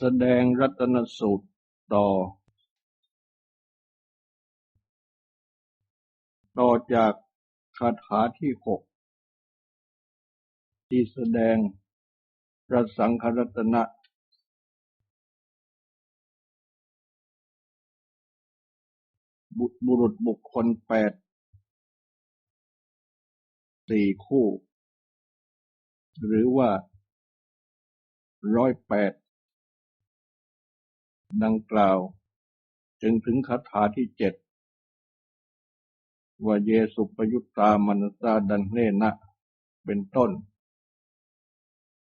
แสดงรัตนสูตรต่อ ต่อจากคาถาที่หกที่แสดงพระสังฆรัตนะบุบุรุษบุคคลแปดสี่คู่ หรือว่าร้อยแปด ดังกล่าว จึงถึงคาถาที่เจ็ดว่าเยสุปยุตตามนสาดันเนนะเป็นต้น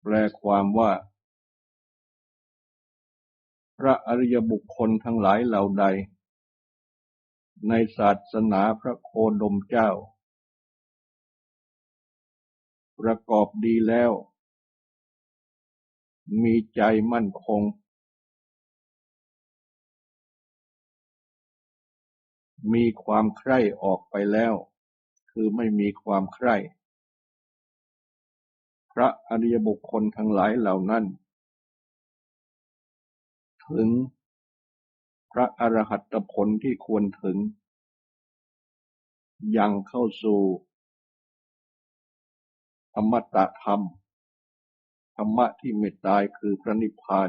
แปลความว่า พระอริยบุคคลทั้งหลายเหล่าใด ในศาสนาพระโคดมเจ้า ประกอบดีแล้ว มีใจมั่นคง มีความใคร่ออกไปแล้ว คือไม่มีความใคร่ พระอริยบุคคลทั้งหลายเหล่านั้น ถึงพระอรหัตผลที่ควรถึง ยังเข้าสู่อมตะธรรม ธรรมะที่ไม่ตายคือพระนิพพาน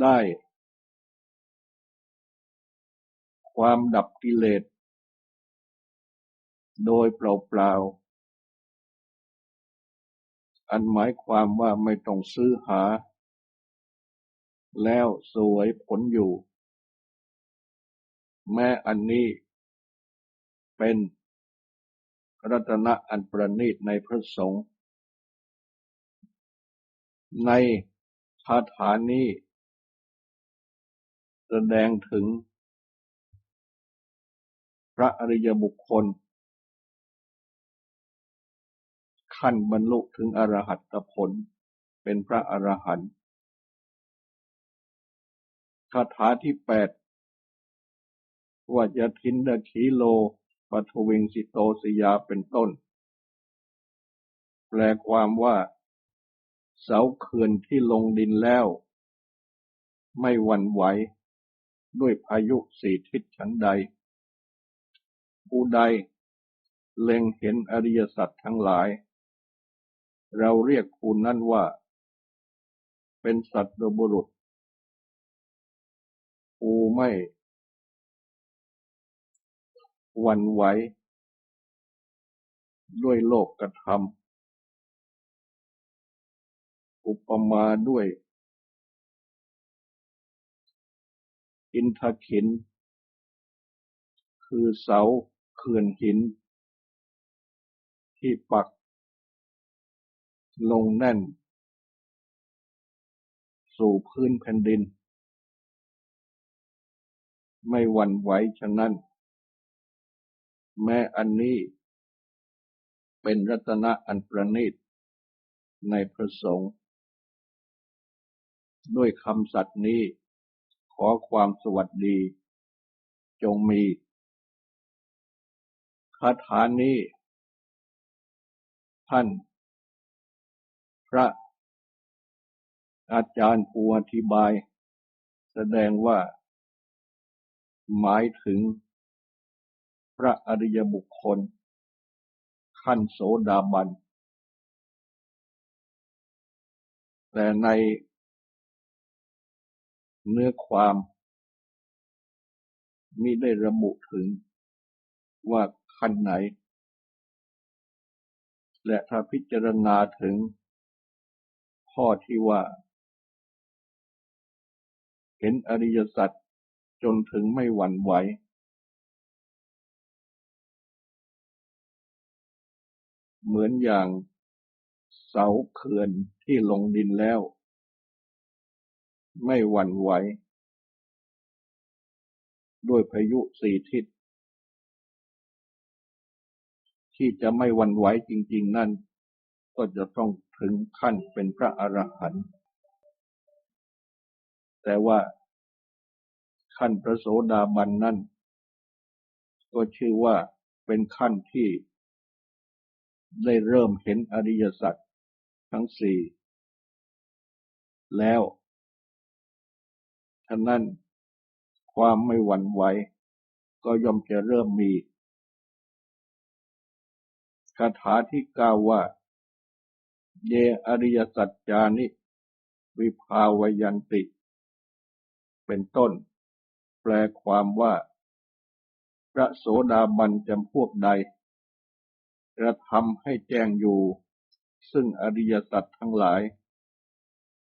ได้ ความดับกิเลส โดยเปล่าๆ อันหมายความว่าไม่ต้องซื้อหา แล้วสวยผลอยู่ แม้อันนี้เป็นรัตนะอันประณีตในพระสงฆ์ในคาถานี้แสดงถึง ระอริยบุคคล ขั้นบรรลุถึงอรหัตผล เป็นพระอรหันต์คาถาที่แปดว่าจะทินดขีโลปทวิงสิโตสยาเป็นต้น แปลความว่า เสาเขื่อนที่ลงดินแล้ว ไม่หวั่นไหว ด้วยพายุสี่ทิศฉันใด ผู้ใด เล็งเห็นอริยสัจทั้งหลาย เราเรียกผู้นั้นว่า เป็นสัตว์บุรุษผู้ไม่หวั่นไหวด้วยโลกกระทำอุปมาด้วย อินทขิน คือเสา เขื่อนหิน ที่ปัก ลงแน่น สู่พื้นแผ่นดิน ไม่หวั่นไหวฉะนั้น แม้อันนี้ เป็นรัตนะอันประณีตในพระสงฆ์ด้วยคำสัตย์นี้ ขอความสวัสดี จงมี คาถานี้ ท่าน พระอาจารย์ผู้อธิบาย แสดงว่า หมายถึง พระอริยบุคคล ขั้นโสดาบัน แต่ในเนื้อความมิได้ระบุถึงว่า ขั้นไหน และถ้าพิจารณาถึงข้อที่ว่า เห็นอริยสัจจนถึงไม่หวั่นไหว เหมือนอย่างเสาเขื่อนที่ลงดินแล้ว ไม่หวั่นไหว ด้วยพายุสี่ทิศ ที่จะไม่วันไหวจริง ๆ นั่น ก็จะต้องถึงขั้นเป็นพระอรหันต์แต่ว่าขั้นพระโสดาบันนั่น ก็ชื่อว่าเป็นขั้นที่ได้เริ่มเห็นอริยสัจทั้งสี่แล้วฉะนั้นความไม่หวั่นไหวก็ย่อมจะเริ่มมี คาถาที่กล่าวว่า เยอริยสัจจานิ วิภาวยันติ เป็นต้น แปลความว่า พระโสดาบันจำพวกใด กระทำให้แจ้งอยู่ ซึ่งอริยสัจทั้งหลาย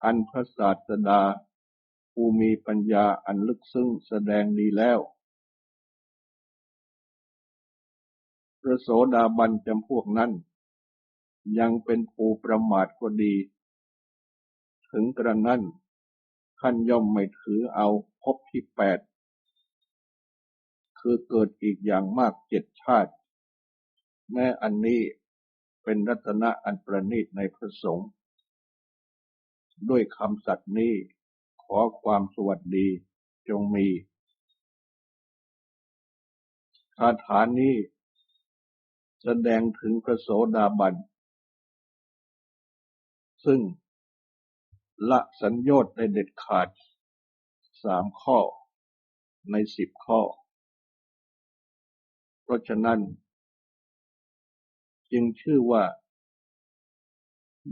อันพระศาสดาผู้มีปัญญาอันลึกซึ้งแสดงดีแล้ว พระโสดาบันจำพวกนั้น ยังเป็นผู้ประมาทก็ดี ถึงกระนั้นท่านย่อมไม่ถือเอาพบที่แปดคือเกิดอีกอย่างมากเจ็ดชาติ แม้อันนี้เป็นรัตนะอันประณีตในพระสงฆ์ด้วยคำสัตย์นี้ขอความสวัสดีจงมีคาถานี้ แสดงถึงพระโสดาบัน ซึ่งละสัญญอดในเด็ดขาดสามข้อในสิบข้อ เพราะฉะนั้น จึงชื่อว่า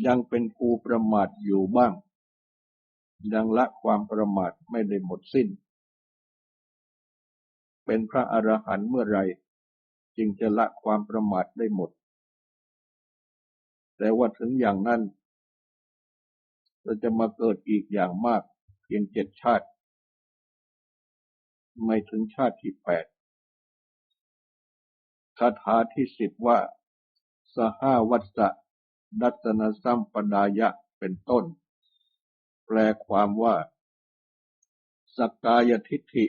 ยังเป็นภูประมาทอยู่บ้าง ยังละความประมาทไม่ได้หมดสิ้น เป็นพระอรหันต์เมื่อไร จึงจะละความประมาทได้หมด แต่ว่าถึงอย่างนั้นเราจะมาเกิดอีกอย่างมากเพียงเจ็ดชาติ ไม่ถึงชาติที่แปดคาถาที่สิบว่า สหาวัสะดัตนสัมปดายะเป็นต้น แปลความว่าสกกายทิฏฐิ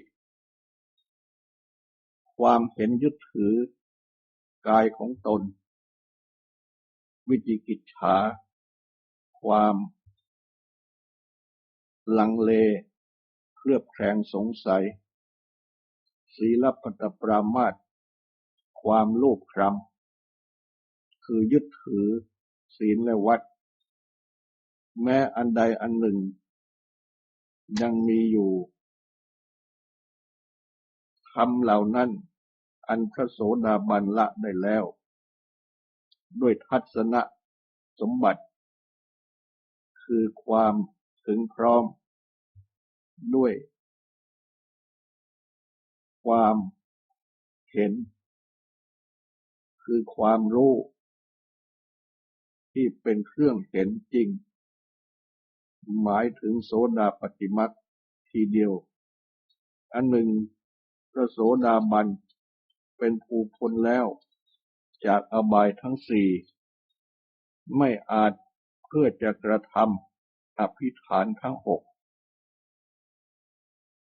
ความเห็นยึดถือกายของตน วิจิกิจฉา ความลังเล เครือบแคลงสงสัย ศีลปตปรามาตความโลภครำคือยึดถือศีลและวัด แม้อันใดอันหนึ่ง ยังมีอยู่ คำเหล่านั้น อันพระโสดาบันละได้แล้ว ด้วยทัศนะสมบัติ คือความถึงพร้อม ด้วย ความเห็น คือความรู้ ที่เป็นเครื่องเห็นจริง หมายถึงโสดาปฏิมักทีเดียว อันหนึ่ง พระโสดาบันเป็นผู้พ้นแล้ว จากอบายทั้งสี่ ไม่อาจเพื่อจะกระทำอภิฐานทั้งหก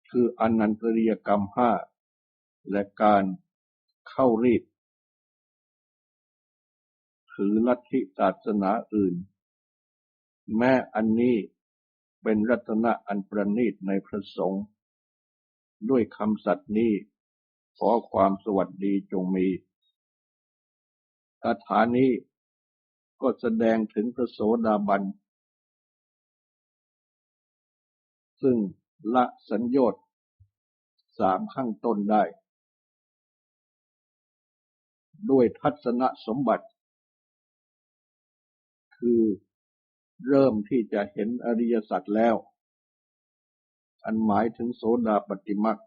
คืออนันตริยกรรมห้าและการเข้ารีดถือลัทธิศาสนาอื่น แม้อันนี้เป็นรัตนะอันประณีตในพระสงฆ์ ด้วยคำสัตย์นี้ ขอความสวัสดีจงมีคาถานี้ก็แสดงถึงพระโสดาบัน ซึ่งละสัญญต์สามข้างต้นได้ ด้วยทัศนสมบัติ คือเริ่มที่จะเห็นอริยสัจแล้ว อันหมายถึงโสดาปฏิมัก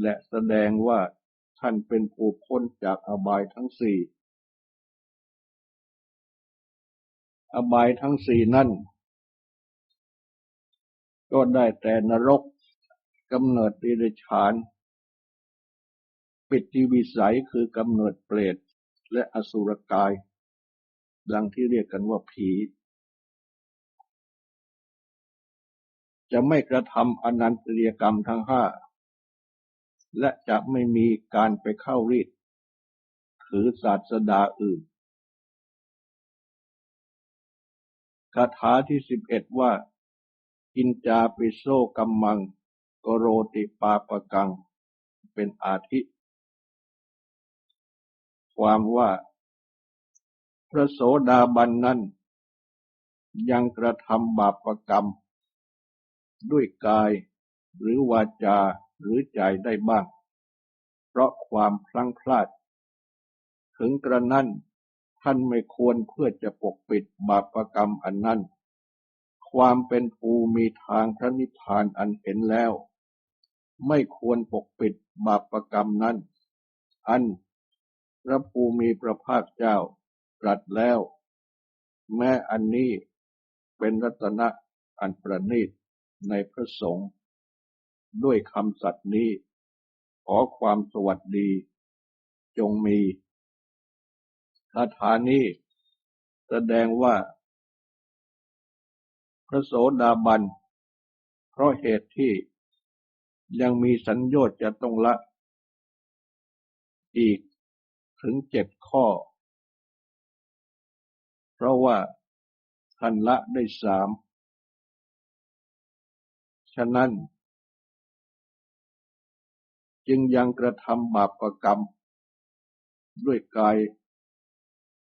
และแสดงว่าท่านเป็นผู้พ้นจากอบายทั้งสี่ อบายทั้งสี่นั่น ก็ได้แต่นรกกำเนิดดิเรชาน ปิติวิสัยคือกำเนิดเปรตและอสุรกาย ดังที่เรียกกันว่าผี จะไม่กระทำอนันตริยกรรมทั้งห้า และจะไม่มีการไปเข้ารีดถือศาสดาอื่นคาถาที่สิบเอ็ดว่า อินจาปิโซกัมมังกโรติปาปกัง เป็นอาทิ ความว่า พระโสดาบันนั้น ยังกระทำบาปกรรม ด้วยกาย หรือวาจาหรือใจได้บ้าง เพราะความพลั้งพลาด ถึงกระนั้นท่านไม่ควรเพื่อจะปกปิดบาปกรรมอันนั้น ความเป็นภูมีทางพระนิพพานอันเห็นแล้ว ไม่ควรปกปิดบาปกรรมนั้น อันพระภูมิพระภาคเจ้าตรัสแล้ว แม้อันนี้เป็นรัตนะอันประณีต ในพระสงฆ์ด้วยคำสัตย์นี้ ขอความสวัสดี จงมีคาถานี้แสดงว่า พระโสดาบัน เพราะเหตุที่ยังมีสัญญาจะต้องละ อีกถึงเจ็ดข้อ เพราะว่าท่านละได้สาม ฉะนั้น จึงยังกระทำบาปรกรรม ด้วยกาย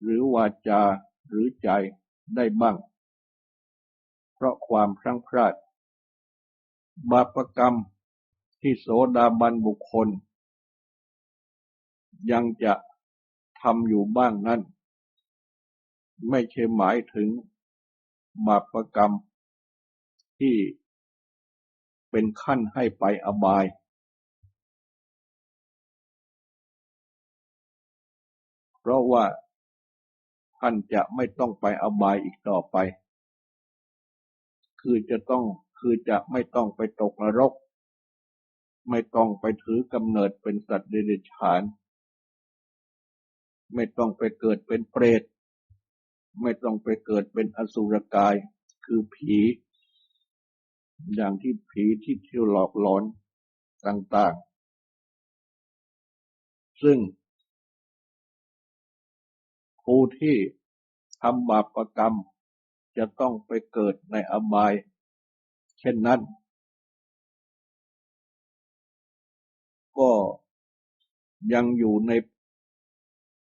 หรือวาจาหรือใจได้บ้าง เพราะความพลั้งพลาด บาปรกรรมที่โสดาบันบุคคล ยังจะทำอยู่บ้างนั้น ไม่ใช่หมายถึงบาปกรรมที่ เป็นขั้นให้ไปอบายเพราะว่าท่านจะไม่ต้องไปอบายอีกต่อไป คือจะต้องคือจะไม่ต้องไปตกนรก ไม่ต้องไปถือกำเนิดเป็นสัตว์เดรัจฉาน ไม่ต้องไปเกิดเป็นเปรต ไม่ต้องไปเกิดเป็นอสุรกาย คือผี อย่างที่ผีที่เที่ยวหลอกหลอนต่างๆ ซึ่งผู้ที่ทำบาปกรรมจะต้องไปเกิดในอบาย เช่นนั้น ก็ยังอยู่ใน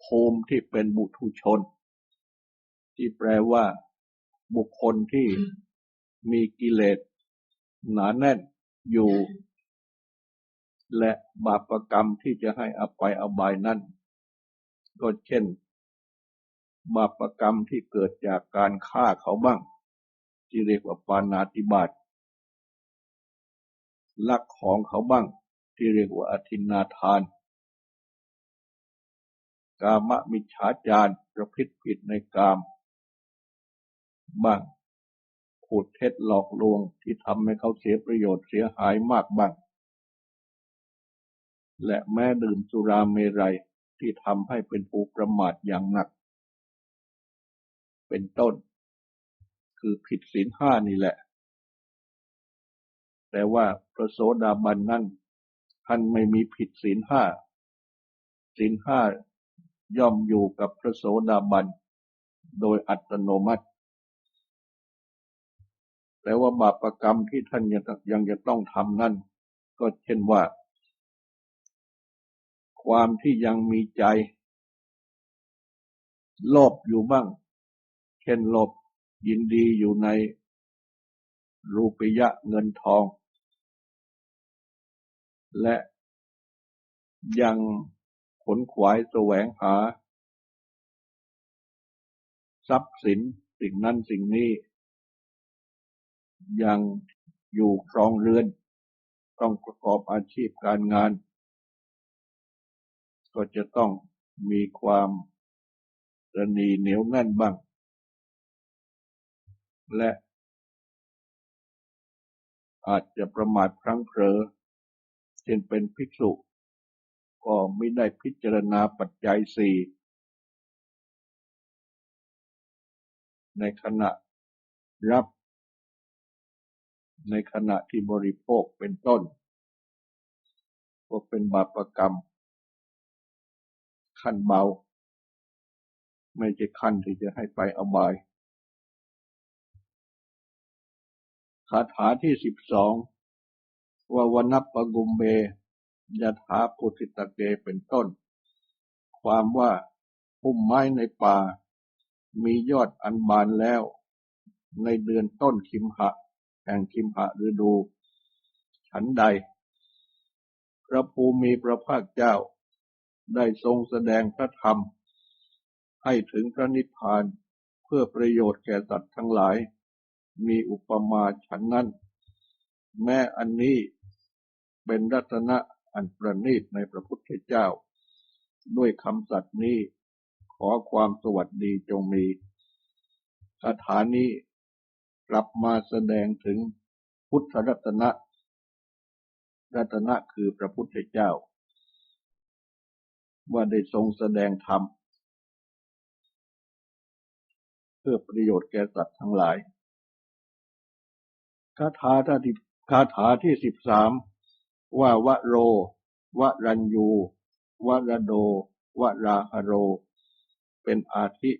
ภูมิที่เป็นบุตุชน ที่แปลว่าบุคคลที่มีกิเลส หนาแน่นอยู่ และบาปรกรรมที่จะให้อภัยอบายนั้นก็เช่น บาปรกรรมที่เกิดจากการฆ่าเขาบ้าง ที่เรียกว่าปานาติบาตลักของเขาบ้าง ที่เรียกว่าอธินาทาน กามมิจฉาจารประพฤติผิดในกามบ้าง พูดเท็จหลอกลวงที่ทำให้เขาเสียประโยชน์เสียหายมากบ้างและแม้ดื่มสุราเมรัยที่ทำให้เป็นผู้ประมาทอย่างหนัก เป็นต้น คือผิดศีลห้านี่แหละ แต่ว่าพระโสดาบันนั้นท่านไม่มีผิดศีลห้าศีลห้าย่อมอยู่กับพระโสดาบัน โดยอัตโนมัติ แต่ว่าบาปรกรรมที่ท่านยังยังจะต้องทำนั่น ก็เช่นว่า ความที่ยังมีใจ โลภอยู่บ้าง เช่นโลภยินดีอยู่ใน รูปยะเงินทอง และยังขนขวายแสวงหา ทรัพย์สินสิ่งนั้นสิ่งนี้ ยังอยู่ครองเรือน ต้องประกอบอาชีพการงาน ก็จะต้องมีความระนีเหนียวแน่นบ้าง และอาจจะประมาทพลั้งเผลอเช่นเป็นภิกษุ ก็ไม่ได้พิจารณาปัจจัยสี่ในขณะรับ ในขณะที่บริโภคเป็นต้นก็เป็นบาปรกรรม ขั้นเบา ไม่ใช่ขั้นที่จะให้ไปอบายคาถาที่สิบสองว่าวับปกุมเบยถาปุติตะเกเป็นต้น ความว่าพุ่มไม้ในป่า มียอดอันบานแล้ว ในเดือนต้นคิมหะ แห่งคิมหะฤดู ฉันใด พระภูมิพระภาคเจ้า ได้ทรงแสดงพระธรรม ให้ถึงพระนิพพานเพื่อประโยชน์แก่สัตว์ทั้งหลาย มีอุปมาฉันนั้น แม้อันนี้เป็นรัตนะอันประณีตในพระพุทธเจ้า ด้วยคำสัตย์นี้ขอความสวัสดีจงมีคาถานี้ ลับมาแสดงถึงพุทธรัตนะ รัตนะคือพระพุทธเจ้า ว่าได้ทรงแสดงธรรม เพื่อประโยชน์แก่สัตว์ทั้งหลายคาถาที่คาถาที่สิบสามว่าวะโร วะรัญยู วะระโด วะราหโร เป็นอาทิ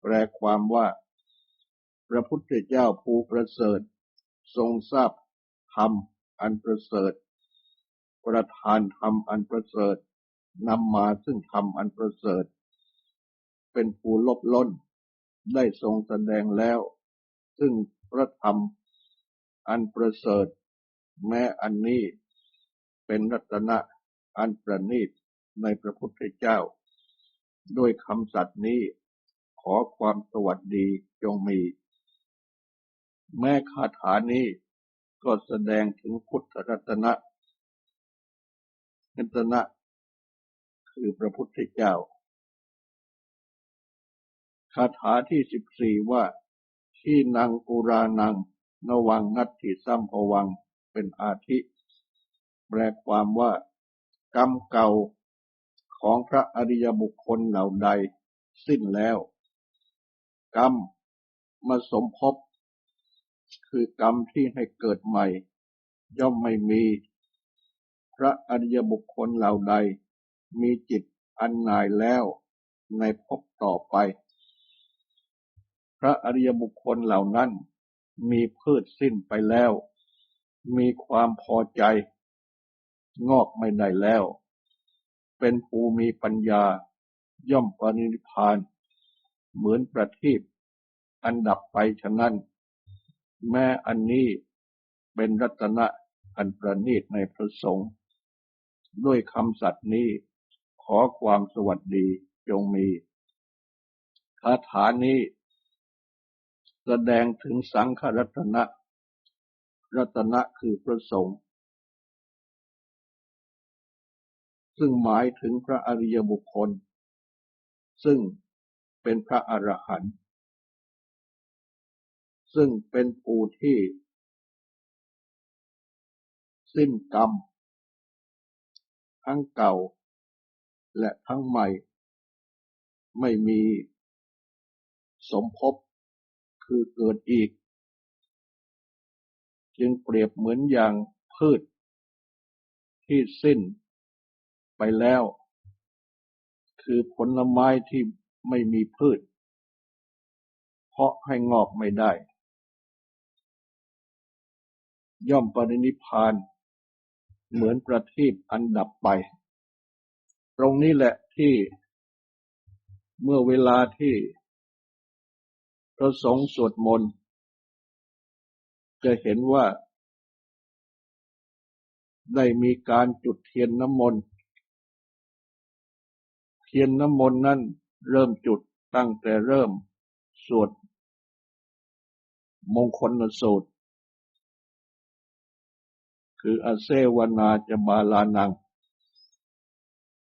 แปลความว่า พระพุทธเจ้าผู้ประเสริฐ ทรงทราบธรรมอันประเสริฐ ประทานธรรมอันประเสริฐนำมาซึ่งธรรมอันประเสริฐ เป็นผู้ลบล้นได้ทรงแสดงแล้ว ซึ่งพระธรรมอันประเสริฐ แม้อันนี้เป็นรัตนะอันประณีตในพระพุทธเจ้า ด้วยคำสัตย์นี้ขอความสวัสดีจงมี แม้คาถานี้ก็แสดงถึงพุทธรัตนะรัตนะคือพระพุทธเจ้า คาถาที่สิบสี่ว่า ที่นางกุรานังนวังนัตถิสัมภวังเป็นอาทิ แปลความว่า กรรมเก่าของพระอริยบุคคลเหล่าใด สิ้นแล้ว กรรมมาสมภพ คือกรรมที่ให้เกิดใหม่ ย่อมไม่มี พระอริยบุคคลเหล่าใด มีจิตอันนายแล้วในภพต่อไป พระอริยบุคคลเหล่านั้น มีพืชสิ้นไปแล้ว มีความพอใจ งอกไม่ได้แล้ว เป็นภูมีปัญญาย่อมปรินิพาน เหมือนประทีปอันดับไปฉะนั้น แม้อันนี้เป็นรัตนะอันประณีตในพระสงฆ์ด้วยคำสัตย์นี้ขอความสวัสดีจงมีคาถานี้แสดงถึงสังขรัตนะ รัตนะคือพระสงฆ์ซึ่งหมายถึงพระอริยบุคคล ซึ่งเป็นพระอรหันต์ ซึ่งเป็นผู้ที่ สิ้นกรรม ทั้งเก่า และทั้งใหม่ ไม่มีสมภพคือเกิดอีก จึงเปรียบเหมือนอย่างพืช ที่สิ้นไปแล้ว คือผลไม้ที่ไม่มีพืช เพราะให้งอกไม่ได้ ย่อมปรินิพาน เหมือนประทีปอันดับไป ตรงนี้แหละที่เมื่อเวลาที่พระสงฆ์สวดมนต์จะเห็นว่า ได้มีการจุดเทียนน้ำมนต์ เทียนน้ำมนต์นั้นเริ่มจุดตั้งแต่เริ่มสวดมงคลสูตร คืออาเซวนาจะมาลานัง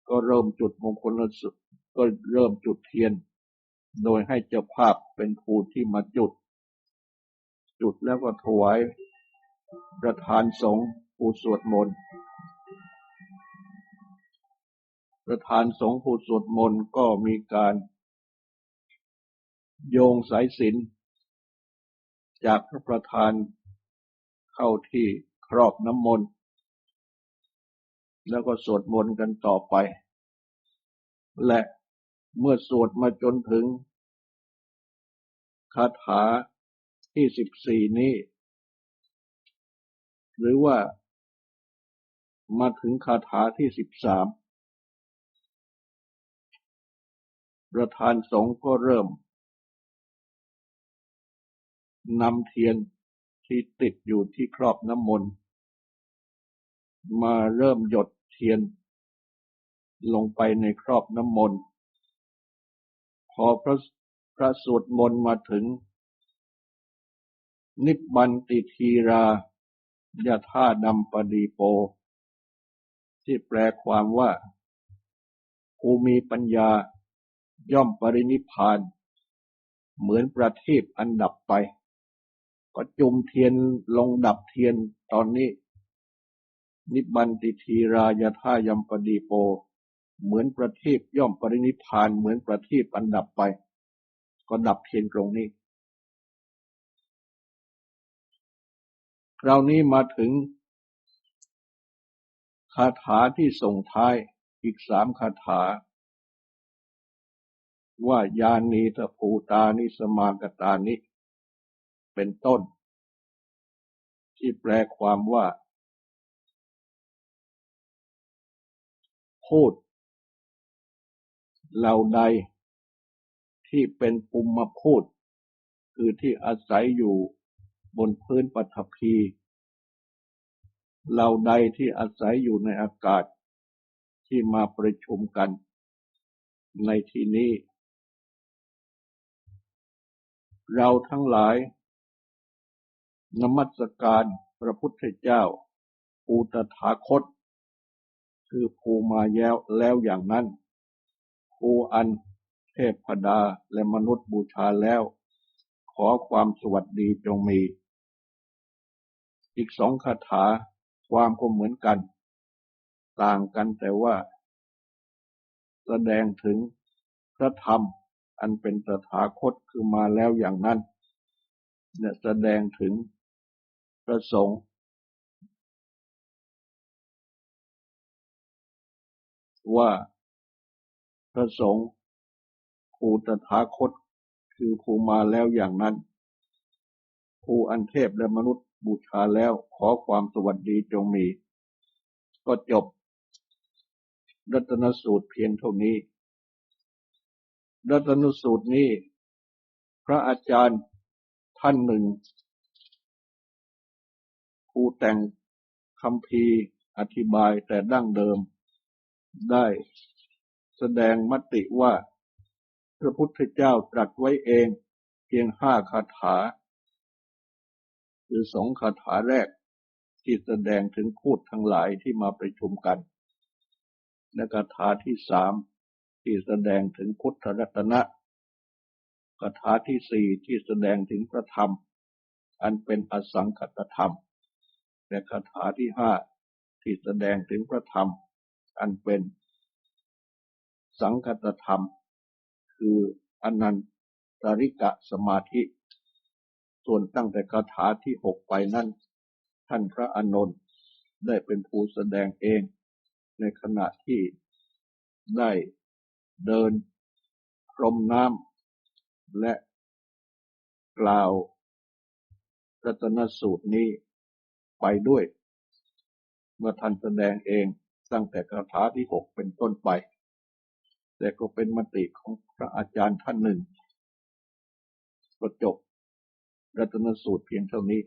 ก็เริ่มจุดมงคลสูตรก็เริ่มจุดเทียน โดยให้เจ้าภาพเป็นผู้ที่มาจุด จุดแล้วก็ถวายประธานสงฆ์ผู้สวดมนต์ประธานสงฆ์ผู้สวดมนต์ก็มีการโยงสายสินจากพระประธานเข้าที่ ครอบน้ำมนต์ แล้วก็สวดมนต์กันต่อไป และเมื่อสวดมาจนถึง คาถาที่สิบสี่นี้ หรือว่ามาถึงคาถาที่สิบสามประธานสงฆ์ก็เริ่มนำเทียนที่ติดอยู่ที่ครอบน้ำมนต์ มาเริ่มหยดเทียนลงไปในครอบน้ำมนต์ พอพระพระสวดมนต์มาถึง นิบันติทีรายาธาดัมปดีโป ที่แปลความว่าผู้มีปัญญาย่อมปรินิพาน เหมือนประทีปอันดับไป ก็จุมเทียนลงดับเทียนตอนนี้ นิบันติทีรายาธายัมปดีโป เหมือนประทีปย่อมปรินิพานเหมือนประทีปอันดับไป ก็ดับเทียนตรงนี้ คราวนี้มาถึง คาถาที่ส่งท้ายอีกสามคาถา ว่ายานีตภูตานิสมากตานิ เป็นต้น ที่แปลความว่า พูด เหล่าใดที่เป็นปุมมาพูด คือที่อาศัยอยู่บนพื้นปฐพี เหล่าใดที่อาศัยอยู่ในอากาศที่มาประชุมกันในที่นี้ เราทั้งหลายนมัสการพระพุทธเจ้า ปูตถาคต คือภูมาแย้วแล้วอย่างนั้นภูอันเทพดาและมนุษย์บูชาแล้ว ขอความสวัสดีจงมี อีกสองคาถาความก็เหมือนกัน ต่างกันแต่ว่า แสดงถึงพระธรรมอันเป็นตถาคตคือมาแล้วอย่างนั้นเนี่ยแสดงถึงพระสงฆ์ ว่าพระสงฆ์ผู้ตถาคตคือผู้มาแล้วอย่างนั้นผู้อันเทพและมนุษย์บูชาแล้วขอความสวัสดีจงมี ก็จบ รัตนสูตรเพียงเท่านี้ รัตนสูตรนี้ พระอาจารย์ท่านหนึ่งผู้แต่งคำพีอธิบายแต่ดั้งเดิม ได้แสดงมติว่าพระพุทธเจ้าตรัสไว้เองเพียงห้าคาถา คือสองคาถาแรกที่แสดงถึงพูดทั้งหลายที่มาประชุมกัน และคาถาที่สามที่แสดงถึงพุทธรัตนะคาถาที่สี่ที่แสดงถึงพระธรรม อันเป็นอสังคตธรรม และคาถาที่ห้าที่แสดงถึงพระธรรม อันเป็นสังคตธรรม คืออนันตริกะสมาธิ ส่วนตั้งแต่คาถาที่หกไปนั้นท่านพระอานนท์ได้เป็นผู้แสดงเอง ในขณะที่ได้เดินพรมน้ำและกล่าวรัตนสูตรนี้ไปด้วย เมื่อท่านแสดงเอง ตั้งแต่คาถาที่หกเป็นต้นไป แต่ก็เป็นมติของพระอาจารย์ท่านหนึ่ง ประจบรัตนสูตรเพียงเท่านี้